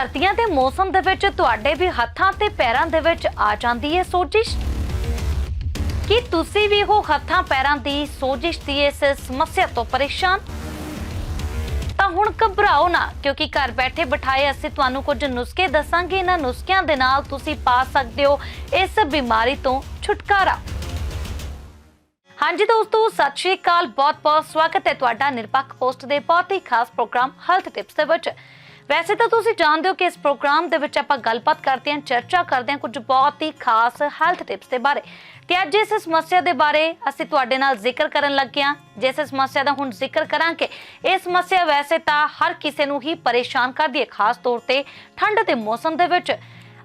ਸਰਦੀਆਂ ਦੇ ਮੌਸਮ ਦੇ ਵਿੱਚ ਤੁਹਾਡੇ ਵੀ ਹੱਥਾਂ ਤੇ ਪੈਰਾਂ ਦੇ ਵਿੱਚ ਆ ਜਾਂਦੀ ਹੈ ਸੋਜਿਸ਼? ਕੀ ਤੁਸੀਂ ਵੀ ਹੋ ਹੱਥਾਂ ਪੈਰਾਂ ਦੀ ਸੋਜਿਸ਼ ਦੀ ਇਸ ਸਮੱਸਿਆ ਤੋਂ ਪਰੇਸ਼ਾਨ? ਤਾਂ ਹੁਣ ਘਬਰਾਓ ਨਾ, ਕਿਉਂਕਿ ਘਰ ਬੈਠੇ ਬਿਠਾਏ ਅਸੀਂ ਤੁਹਾਨੂੰ ਕੁਝ ਨੁਸਖੇ ਦੱਸਾਂਗੇ। ਇਹਨਾਂ ਨੁਸਖਿਆਂ ਦੇ ਨਾਲ ਤੁਸੀਂ ਪਾ ਸਕਦੇ ਹੋ ਇਸ ਬਿਮਾਰੀ ਤੋਂ ਛੁਟਕਾਰਾ। ਹਾਂਜੀ ਦੋਸਤੋ, ਸਤਿ ਸ਼੍ਰੀ ਅਕਾਲ। ਬਹੁਤ-ਬਹੁਤ ਸਵਾਗਤ ਹੈ ਤੁਹਾਡਾ ਨਿਰਪੱਖ ਪੋਸਟ ਦੇ ਬਹੁਤ ਹੀ ਖਾਸ ਪ੍ਰੋਗਰਾਮ ਹੈਲਥ ਟਿਪਸ ਦੇ ਵਿੱਚ। ਵੈਸੇ ਤਾਂ ਤੁਸੀਂ ਜਾਣਦੇ ਹੋ ਕਿ ਇਸ ਪ੍ਰੋਗਰਾਮ ਦੇ ਵਿੱਚ ਆਪਾਂ ਗੱਲਬਾਤ ਕਰਦੇ ਹਾਂ, ਚਰਚਾ ਕਰਦੇ ਹਾਂ ਕੁਝ ਬਹੁਤ ਹੀ ਖਾਸ ਹੈਲਥ ਟਿਪਸ ਦੇ ਬਾਰੇ। ਤੇ ਅੱਜ ਇਸ ਸਮੱਸਿਆ ਦੇ ਬਾਰੇ ਅਸੀਂ ਤੁਹਾਡੇ ਨਾਲ ਜ਼ਿਕਰ ਕਰਨ ਲੱਗੇ ਹਾਂ। ਜਿਸ ਸਮੱਸਿਆ ਦਾ ਹੁਣ ਜ਼ਿਕਰ ਕਰਾਂਗੇ, ਇਹ ਸਮੱਸਿਆ ਵੈਸੇ ਤਾਂ ਹਰ ਕਿਸੇ ਨੂੰ ਹੀ ਪਰੇਸ਼ਾਨ ਕਰਦੀ ਹੈ, ਖਾਸ ਤੌਰ ਤੇ ਠੰਡ ਦੇ ਮੌਸਮ ਦੇ ਵਿੱਚ।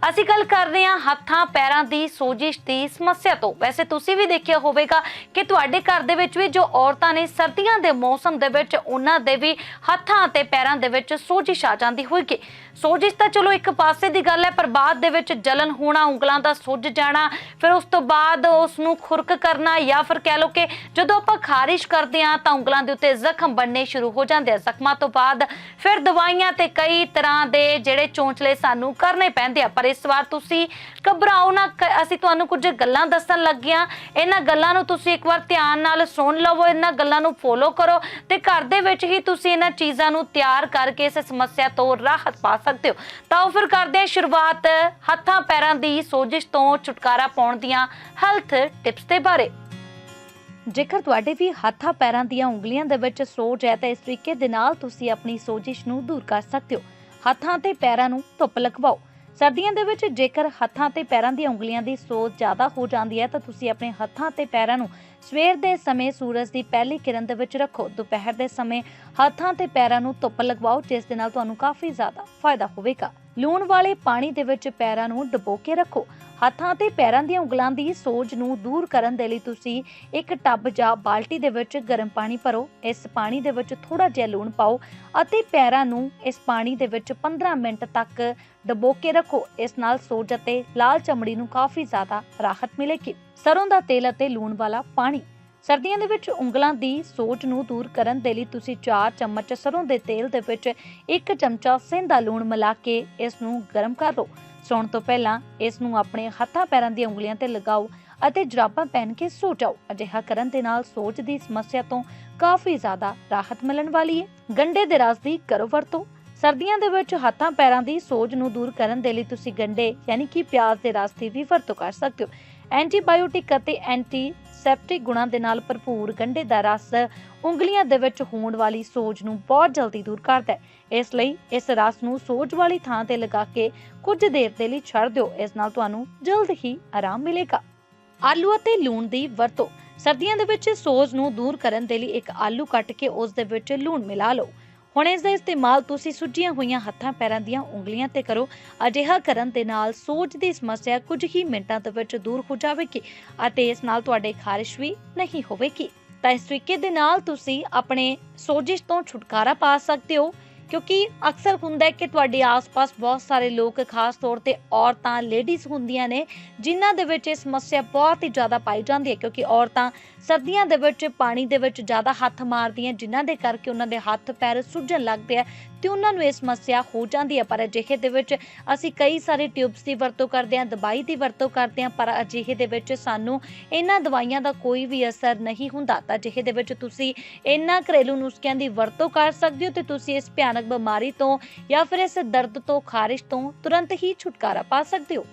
ਅਸੀਂ ਗੱਲ ਕਰ ਰਹੇ ਹਾਂ ਹੱਥਾਂ ਪੈਰਾਂ ਦੀ ਸੋਜਿਸ਼ ਦੀ ਸਮੱਸਿਆ ਤੋਂ। ਵੈਸੇ ਤੁਸੀਂ ਵੀ ਦੇਖਿਆ ਹੋਵੇਗਾ ਕਿ ਤੁਹਾਡੇ ਘਰ ਦੇ ਵਿੱਚ ਵੀ ਜੋ ਔਰਤਾਂ ਨੇ ਸਰਦੀਆਂ ਦੇ ਮੌਸਮ ਦੇ ਵਿੱਚ, ਉਹਨਾਂ ਦੇ ਵੀ ਹੱਥਾਂ ਅਤੇ ਪੈਰਾਂ ਦੇ ਵਿੱਚ ਸੋਜਿਸ਼ ਆ ਜਾਂਦੀ ਹੋਏਗੀ। ਸੋਜਿਸ਼ ਤਾਂ ਚਲੋ ਇੱਕ ਪਾਸੇ ਦੀ ਗੱਲ ਹੈ, ਪਰ ਬਾਅਦ ਦੇ ਵਿੱਚ ਜਲਨ ਹੋਣਾ, ਉਂਗਲਾਂ ਦਾ ਸੁੱਜ ਜਾਣਾ, ਫਿਰ ਉਸ ਤੋਂ ਬਾਅਦ ਉਸ ਨੂੰ ਖੁਰਕ ਕਰਨਾ ਜਾਂ ਫਿਰ ਕਹਿ ਲਓ ਕਿ ਜਦੋਂ ਆਪਾਂ ਖਾਰਿਸ਼ ਕਰਦੇ ਹਾਂ ਤਾਂ ਉਂਗਲਾਂ ਦੇ ਉੱਤੇ ਜ਼ਖਮ ਬਣਨੇ ਸ਼ੁਰੂ ਹੋ ਜਾਂਦੇ ਆ। ਜ਼ਖਮਾਂ ਤੋਂ ਬਾਅਦ ਫਿਰ ਦਵਾਈਆਂ ਤੇ ਕਈ ਤਰ੍ਹਾਂ ਦੇ ਜਿਹੜੇ ਚੋਂਚਲੇ ਸਾਨੂੰ ਕਰਨੇ ਪੈਂਦੇ ਆ। ਪਰ ਇਸ ਵਾਰ ਤੁਸੀਂ ਘਬਰਾਓ ਨਾ ਅਸੀਂ ਤੁਹਾਨੂੰ ਕੁਝ ਗੱਲਾਂ ਦੱਸਣ ਲੱਗੀਆਂ ਇਹਨਾਂ ਗੱਲਾਂ ਨੂੰ ਤੁਸੀਂ ਇੱਕ ਵਾਰ ਧਿਆਨ ਨਾਲ ਸੁਣ ਲਵੋ, ਇਹਨਾਂ ਗੱਲਾਂ ਨੂੰ ਫੋਲੋ ਕਰੋ ਤੇ ਘਰ ਦੇ ਵਿੱਚ ਹੀ ਤੁਸੀਂ ਇਹਨਾਂ ਚੀਜ਼ਾਂ ਨੂੰ ਤਿਆਰ ਕਰਕੇ ਇਸ ਸਮੱਸਿਆ ਤੋਂ ਰਾਹਤ ਪਾ ਸਕਦੇ ਹੋ। ਤਾਂ ਆਓ ਫਿਰ ਕਰਦੇ ਹਾਂ ਸ਼ੁਰੂਆਤ ਹੱਥਾਂ ਪੈਰਾਂ ਦੀ ਸੋਜਿਸ਼ ਤੋਂ ਛੁਟਕਾਰਾ ਪਾਉਣ ਦੀਆਂ ਹੈਲਥ ਟਿਪਸ ਦੇ ਬਾਰੇ। ਜੇਕਰ ਤੁਹਾਡੇ ਵੀ ਹੱਥਾਂ ਪੈਰਾਂ ਦੀਆਂ ਉਂਗਲੀਆਂ ਦੇ ਵਿੱਚ ਸੋਜ ਹੈ, ਤਾਂ ਇਸ ਤਰੀਕੇ ਦੇ ਨਾਲ ਤੁਸੀਂ ਆਪਣੀ ਸੋਜਿਸ਼ ਨੂੰ ਦੂਰ ਕਰ ਸਕਦੇ ਹੋ। ਹੱਥਾਂ ਤੇ ਪੈਰਾਂ ਨੂੰ ਧੁੱਪ ਲਗਵਾਓ। ਸਰਦੀਆਂ ਦੇ ਵਿੱਚ ਜੇਕਰ ਹੱਥਾਂ ਤੇ ਪੈਰਾਂ ਦੀਆਂ ਉਂਗਲੀਆਂ ਦੀ ਸੋਜ ਜ਼ਿਆਦਾ ਹੋ ਜਾਂਦੀ ਹੈ, ਤਾਂ ਤੁਸੀਂ ਆਪਣੇ ਹੱਥਾਂ ਤੇ ਪੈਰਾਂ ਨੂੰ ਸਵੇਰ ਦੇ ਸਮੇਂ ਸੂਰਜ ਦੀ ਪਹਿਲੀ ਕਿਰਨ ਦੇ ਵਿੱਚ ਰੱਖੋ। ਦੁਪਹਿਰ ਦੇ ਸਮੇਂ ਹੱਥਾਂ ਤੇ ਪੈਰਾਂ ਨੂੰ ਧੁੱਪ ਲਗਵਾਓ, ਜਿਸ ਦੇ ਨਾਲ ਤੁਹਾਨੂੰ ਕਾਫੀ ਜ਼ਿਆਦਾ ਫਾਇਦਾ ਹੋਵੇਗਾ। ਲੂਣ ਵਾਲੇ ਪਾਣੀ ਦੇ ਵਿੱਚ ਪੈਰਾਂ ਨੂੰ ਡੁਬੋ ਕੇ ਰੱਖੋ। ਹੱਥਾਂ ਤੇ ਪੈਰਾਂ ਦੀਆਂ ਉਂਗਲਾਂ ਦੀ ਸੋਜ ਨੂੰ ਦੂਰ ਕਰਨ ਦੇ ਲਈ ਤੁਸੀਂ ਇੱਕ ਟੱਬ ਜਾਂ ਬਾਲਟੀ ਦੇ ਵਿੱਚ ਗਰਮ ਪਾਣੀ ਭਰੋ। ਇਸ ਪਾਣੀ ਦੇ ਵਿੱਚ ਥੋੜਾ ਜਿਹਾ ਲੂਣ ਪਾਓ ਅਤੇ ਪੈਰਾਂ ਨੂੰ ਇਸ ਪਾਣੀ ਦੇ ਵਿੱਚ 15 ਮਿੰਟ ਤੱਕ ਡਬੋ ਕੇ ਰੱਖੋ। ਇਸ ਨਾਲ ਸੋਜ ਅਤੇ ਲਾਲ ਚਮੜੀ ਨੂੰ ਕਾਫੀ ਜ਼ਿਆਦਾ ਰਾਹਤ ਮਿਲੇਗੀ। ਸਰੋਂ ਦਾ ਤੇਲ ਅਤੇ ਲੂਣ ਵਾਲਾ ਪਾਣੀ। ਸਰਦੀਆਂ ਦੇ ਵਿੱਚ ਉਂਗਲਾਂ ਦੀ ਸੋਜ ਨੂੰ ਦੂਰ ਕਰਨ ਦੇ ਲਈ ਤੁਸੀਂ 4 ਚਮਚ ਸਰੋਂ ਦੇ ਤੇਲ ਦੇ ਵਿੱਚ 1 ਚਮਚਾ ਸਿੰਧਾ ਲੂਣ ਮਿਲਾ ਕੇ ਇਸ ਨੂੰ ਗਰਮ ਕਰ ਲਓ। ਸੌਣ ਤੋਂ ਪਹਿਲਾਂ ਇਸ ਨੂੰ ਆਪਣੇ ਹੱਥਾਂ ਪੈਰਾਂ ਦੀਆਂ ਉਂਗਲੀਆਂ ਤੇ ਲਗਾਓ ਅਤੇ ਜਰਾਬਾਂ ਪਹਿਨ ਕੇ ਸੋ ਜਾਓ। ਅਜਿਹਾ ਕਰਨ ਦੇ ਨਾਲ ਸੋਜ ਦੀ ਸਮੱਸਿਆ ਤੋਂ ਕਾਫੀ ਜ਼ਿਆਦਾ ਰਾਹਤ ਮਿਲਣ ਵਾਲੀ ਹੈ। ਗੰਡੇ ਦੇ ਰਸ ਦੀ ਕਰੋ ਵਰਤੋਂ। ਸਰਦੀਆਂ ਦੇ ਵਿੱਚ ਹੱਥਾਂ ਪੈਰਾਂ ਦੀ ਸੋਜ ਨੂੰ ਦੂਰ ਕਰਨ ਦੇ ਲਈ ਤੁਸੀਂ ਗੰਡੇ, ਯਾਨੀ ਕਿ ਪਿਆਜ਼ ਦੇ ਰਸ ਦੀ ਵੀ ਵਰਤੋਂ ਕਰ ਸਕਦੇ ਹੋ। ਐਂਟੀਬਾਇਓਟਿਕ ਅਤੇ ਐਂਟੀਸੈਪਟਿਕ ਗੁਣਾਂ ਦੇ ਨਾਲ ਭਰਪੂਰ ਗੰਡੇ ਦਾ ਰਸ ਉਂਗਲੀਆਂ ਦੇ ਵਿੱਚ ਹੋਣ ਵਾਲੀ ਸੋਜ ਨੂੰ ਬਹੁਤ ਜਲਦੀ ਦੂਰ ਕਰਦਾ ਹੈ। ਇਸ ਲਈ ਇਸ ਰਸ ਨੂੰ ਸੋਜ ਵਾਲੀ ਥਾਂ ਤੇ ਲਗਾ ਕੇ ਕੁਝ ਦੇਰ ਦੇ ਲਈ ਛੱਡ ਦਿਓ। ਇਸ ਨਾਲ ਤੁਹਾਨੂੰ ਜਲਦ ਹੀ ਆਰਾਮ ਮਿਲੇਗਾ। ਆਲੂ ਅਤੇ ਲੂਣ ਦੀ ਵਰਤੋਂ। ਸਰਦੀਆਂ ਦੇ ਵਿੱਚ ਸੋਜ ਨੂੰ ਦੂਰ ਕਰਨ ਦੇ ਲਈ ਇੱਕ ਆਲੂ ਕੱਟ ਕੇ ਉਸ ਦੇ ਵਿੱਚ ਲੂਣ ਮਿਲਾ ਲਓ। ਹੁਣ ਇਸ ਦਾ ਇਸਤੇਮਾਲ ਤੁਸੀਂ ਸੁੱਜੀਆਂ ਹੋਈਆਂ ਹੱਥਾਂ ਪੈਰਾਂ ਦੀਆਂ ਉਂਗਲੀਆਂ ਤੇ ਕਰੋ। ਅਜਿਹਾ ਕਰਨ ਦੇ ਨਾਲ ਸੋਜ ਦੀ ਸਮੱਸਿਆ ਕੁਝ ਹੀ ਮਿੰਟਾਂ ਦੇ ਵਿੱਚ ਦੂਰ ਹੋ ਜਾਵੇਗੀ ਅਤੇ ਇਸ ਨਾਲ ਤੁਹਾਡੇ ਖਾਰਿਸ਼ ਵੀ ਨਹੀਂ ਹੋਵੇਗੀ। ਤਾਂ ਇਸ ਤਰੀਕੇ ਦੇ ਨਾਲ ਤੁਸੀਂ ਆਪਣੇ ਸੋਜਿਸ਼ ਤੋਂ ਛੁਟਕਾਰਾ ਪਾ ਸਕਦੇ ਹੋ। ਕਿਉਂਕਿ ਅਕਸਰ ਹੁੰਦਾ ਹੈ ਕਿ ਤੁਹਾਡੇ ਆਸ-ਪਾਸ ਬਹੁਤ ਸਾਰੇ ਲੋਕ, ਖਾਸ ਤੌਰ ਤੇ ਔਰਤਾਂ ਲੇਡੀਜ਼ ਹੁੰਦੀਆਂ ਨੇ, ਜਿਨ੍ਹਾਂ ਦੇ ਵਿੱਚ ਇਹ ਸਮੱਸਿਆ ਬਹੁਤ ਹੀ ਜ਼ਿਆਦਾ ਪਾਈ ਜਾਂਦੀ ਹੈ ਕਿਉਂਕਿ ਔਰਤਾਂ ਸਰਦੀਆਂ ਦੇ ਵਿੱਚ, ਪਾਣੀ ਦੇ ਵਿੱਚ ਜ਼ਿਆਦਾ ਹੱਥ ਮਾਰਦੀਆਂ, ਜਿਨ੍ਹਾਂ ਦੇ ਕਰਕੇ ਉਹਨਾਂ ਦੇ ਹੱਥ ਪੈਰ ਸੁੱਜਣ ਲੱਗਦੇ ਆ ਤੇ ਉਹਨਾਂ ਨੂੰ ਇਹ ਸਮੱਸਿਆ ਹੋ ਜਾਂਦੀ ਹੈ। ਪਰ ਅਜਿਹੇ ਦੇ ਵਿੱਚ ਅਸੀਂ ਕਈ ਸਾਰੇ ਟਿਊਬਸ ਦੀ ਵਰਤੋਂ ਕਰਦੇ ਹਾਂ, ਦਵਾਈ ਦੀ ਵਰਤੋਂ ਕਰਦੇ ਹਾਂ, ਪਰ ਅਜਿਹੇ ਦੇ ਵਿੱਚ ਸਾਨੂੰ ਇਹਨਾਂ ਦਵਾਈਆਂ ਦਾ ਕੋਈ ਵੀ ਅਸਰ ਨਹੀਂ ਹੁੰਦਾ। ਤਾਂ ਅਜਿਹੇ ਦੇ ਵਿੱਚ ਤੁਸੀਂ ਇਹਨਾਂ ਘਰੇਲੂ ਨੁਸਖਿਆਂ ਦੀ ਵਰਤੋਂ ਕਰ ਸਕਦੇ ਹੋ ਤੇ ਤੁਸੀਂ ਇਸ ਭਿਆਨ ਭਿਆਨਕ ਬਿਮਾਰੀ ਤੋਂ ਜਾਂ ਫਿਰ ਇਸ ਦਰਦ ਤੋਂ, ਖਾਰਿਸ਼ ਤੋਂ ਤੁਰੰਤ ਹੀ ਛੁਟਕਾਰਾ ਪਾ ਸਕਦੇ ਹੋ।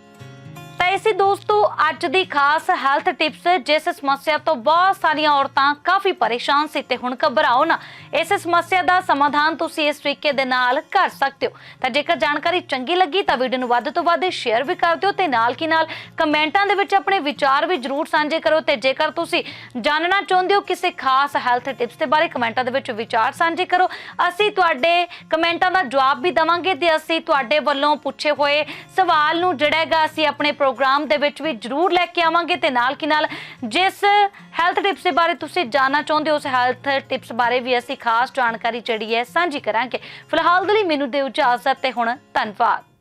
ਤਾਂ ਇਸੇ ਦੋਸਤੋ, ਅੱਜ ਦੀ ਖਾਸ ਹੈਲਥ ਟਿਪਸ, ਜਿਸ ਸਮੱਸਿਆ ਤੋਂ ਬਹੁਤ ਸਾਰੀਆਂ ਔਰਤਾਂ ਕਾਫੀ ਪਰੇਸ਼ਾਨ ਸੀ ਤੇ ਹੁਣ ਘਬਰਾਓ ਨਾ। ਇਸ ਸਮੱਸਿਆ ਦਾ ਸਮਾਧਾਨ ਤੁਸੀਂ ਇਸ ਤਰੀਕੇ ਦੇ ਨਾਲ ਕਰ ਸਕਦੇ ਹੋ। ਤਾਂ ਜੇਕਰ ਜਾਣਕਾਰੀ ਚੰਗੀ ਲੱਗੀ ਤਾਂ ਵੀਡੀਓ ਨੂੰ ਵੱਧ ਤੋਂ ਵੱਧ ਸ਼ੇਅਰ ਵੀ ਕਰ ਦਿਓ ਤੇ ਨਾਲ ਕੀ ਨਾਲ ਕਮੈਂਟਾਂ ਦੇ ਵਿੱਚ ਆਪਣੇ ਵਿਚਾਰ ਵੀ ਜਰੂਰ ਸਾਂਝੇ ਕਰੋ ਤੇ ਜੇਕਰ ਤੁਸੀਂ ਜਾਣਨਾ ਚਾਹੁੰਦੇ ਹੋ ਕਿਸੇ ਖਾਸ ਹੈਲਥ ਟਿਪਸ ਦੇ ਬਾਰੇ, ਕਮੈਂਟਾਂ ਦੇ ਵਿੱਚ ਵਿਚਾਰ ਸਾਂਝੇ ਕਰੋ। ਅਸੀਂ ਤੁਹਾਡੇ ਕਮੈਂਟਾਂ ਦਾ ਜਵਾਬ ਵੀ ਦਵਾਂਗੇ ਤੇ ਅਸੀਂ ਤੁਹਾਡੇ ਵੱਲੋਂ ਪੁੱਛੇ ਹੋਏ ਸਵਾਲ ਨੂੰ ਜਿਹੜਾ ਹੈਗਾ ਅਸੀਂ ਆਪਣੇ ਪ੍ਰੋਗਰਾਮ ਦੇ ਵਿੱਚ ਵੀ ਜਰੂਰ ਲੈ ਕੇ ਆਵਾਂਗੇ ਤੇ ਨਾਲ ਕੀ ਨਾਲ ਜਿਸ ਹੈਲਥ ਟਿਪਸ ਦੇ ਬਾਰੇ ਤੁਸੀਂ ਜਾਣਨਾ ਚਾਹੁੰਦੇ ਹੋ, ਉਸ ਹੈਲਥ ਟਿਪਸ ਬਾਰੇ ਵੀ ਅਸੀਂ ਖਾਸ ਜਾਣਕਾਰੀ ਜਿਹੜੀ ਹੈ ਸਾਂਝੀ ਕਰਾਂਗੇ। ਫਿਲਹਾਲ ਦੇ ਲਈ ਮੈਨੂੰ ਦਿਓ ਇਜਾਜ਼ਤ ਤੇ ਹੁਣ ਧੰਨਵਾਦ।